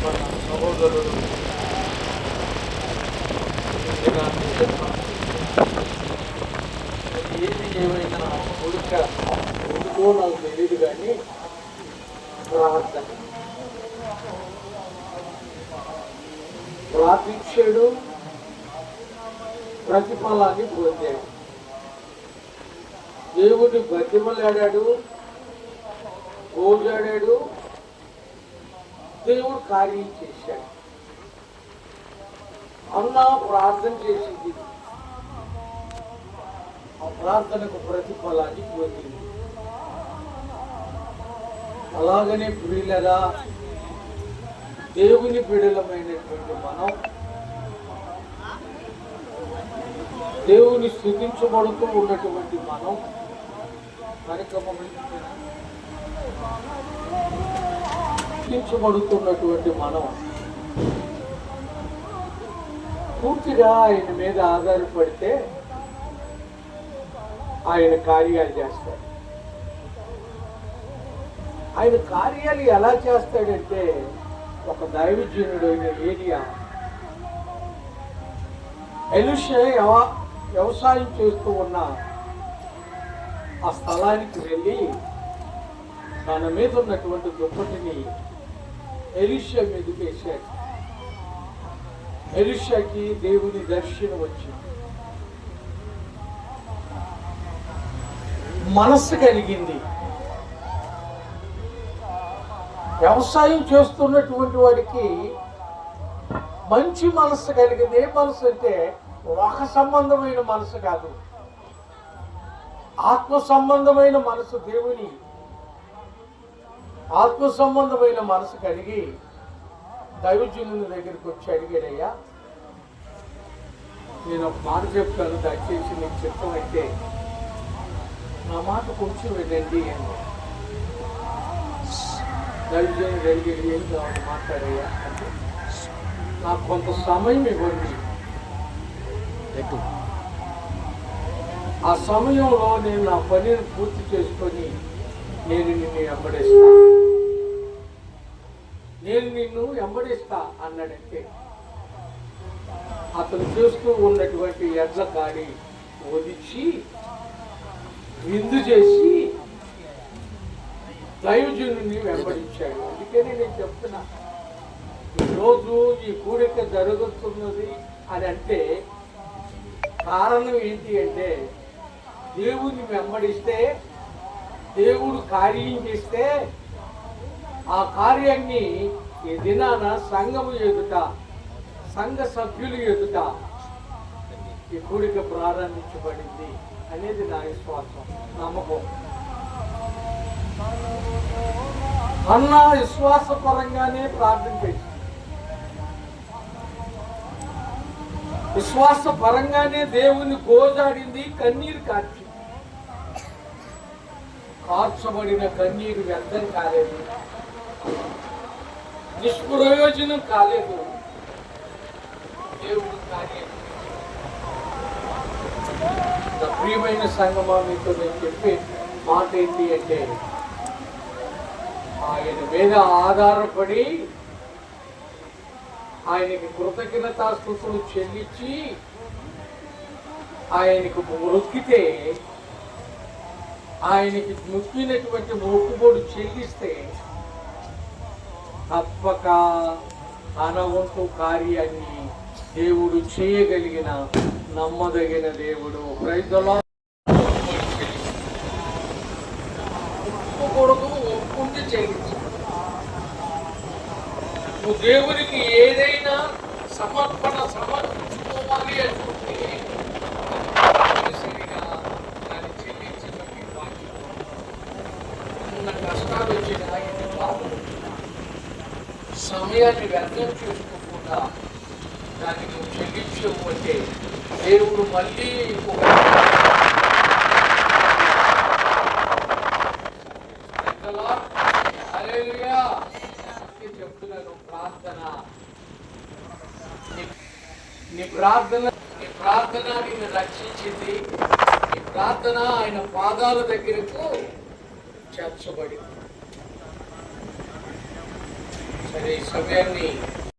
మన సహోదరుడు ఏది ఏమైనా ఉడక ఉడుకో నాకు తెలియదు కానీ ప్రార్థన ప్రార్థించాడు ప్రతిఫలాన్ని పొందాడు. దేవుడిని బతిమలాడాడు పోజాడాడు దేవుడు కార్యం చేశాడు అన్న ప్రార్థన చేసింది. ఆ ప్రార్థనకు ప్రతిఫలాన్ని పొందింది. అలాగనే ప్రియులరా దేవుని బిడలమైనటువంటి మనం దేవుని స్థుతించబడుతూ ఉన్నటువంటి మనం కార్యక్రమం స్థుతించబడుతున్నటువంటి మనం పూర్తిగా ఆయన మీద ఆధారపడితే ఆయన కార్యాలు చేస్తాడు. ఆయన కార్యాలు ఎలా చేస్తాడంటే ఒక దైవజనుడైన ఏరియా ఎలుషే వ్యవసాయం చేస్తూ ఉన్న ఆ స్థలానికి వెళ్ళి తన మీద ఉన్నటువంటి దుప్పటిని ఎలిషా మీదకి వేశాడు ఎలిషాకి దేవుని దర్శనం వచ్చింది. మనస్సు కలిగింది. వ్యవసాయం చేస్తున్నటువంటి వాడికి మంచి మనస్సు కలిగింది. ఏ మనసు అంటే ఒక సంబంధమైన మనసు కాదు. ఆత్మ సంబంధమైన మనసు దేవుని ఆత్మ సంబంధమైన మనసు కలిగి దైవజనుని దగ్గరికి వచ్చి అడిగాడయ్యా నేను ఒక మాట చెప్తాను దయచేసి నీకు చిత్తమైతే నా మాట కొంచెం వినండి అని. దైవజనుడు అడిగాడు ఏం కావాలి మాట్లాడయ్యా అంటే నాకు కొంత సమయం ఇవ్వండి. ఆ సమయంలో నేను నా పనిని పూర్తి చేసుకొని నేను నిన్ను వెంబడిస్తా నేను నిన్ను వెంబడిస్తా అన్నాడంటే అతను చూస్తూ ఉన్నటువంటి ఎడ్ల కాడి వదిలిచి విందు చేసి దైవజనుని వెంబడించాడు. అందుకని నేను చెప్తున్నా ఈరోజు ఈ కూడిక జరుగుతున్నది అని అంటే కారణం ఏంటి అంటే దేవుని వెంబడిస్తే దేవుడు కార్యం చేస్తే ఆ కార్యాన్ని ఈ దినాన సంఘము ఎదుట సంఘ సభ్యులు ఎదుట ఈ కూడిక ప్రారంభించబడింది అనేది నా విశ్వాసం నమ్మకం. అన్న విశ్వాసపరంగానే ప్రార్థన చేసింది విశ్వాస పరంగానే దేవుని గోజాడింది కన్నీరు కార్చి. కార్చబడిన కన్నీరు వ్యర్థం కాలేదు. నిష్ప్రయోజనం కాలేదు. దేవుడు కార్యం ప్రియమైన సంగమా మీతో నేను చెప్పే మాట ఏంటి అంటే ఆయన మీద ఆధారపడి ఆయనకి కృతజ్ఞతాస్తుతులు చెల్లించి ఆయనకు మొక్కితే ఆయనకి మొక్కినటువంటి మొక్కుబోడు చెల్లిస్తే తప్పక తన వంతు కార్యాన్ని దేవుడు చేయగలిగిన నమ్మదగిన దేవుడు. రైతుల ఒప్పుకూడదు ఒప్పుకుంటే చేయించు నువ్వు దేవునికి ఏదైనా సమర్పణ సమర్పించుకోవాలి అనుకుంటే తప్పనిసరిగా దాన్ని చెల్లించడం బాధ్యత. కష్టాలు వచ్చినా ఇది బాధలు సమయాన్ని వ్యర్థం చేసుకోకుండా దాన్ని నువ్వు చెల్లించవు అంటే దేవుడు మళ్ళీ ఇంకొక చెప్తున్నాను ప్రార్థన. నీ ప్రార్థన నీ ప్రార్థన నిన్ను రక్షించింది. నీ ప్రార్థన ఆయన పాదాల దగ్గరకు చేర్చబడింది. మరి ఈ సమయాన్ని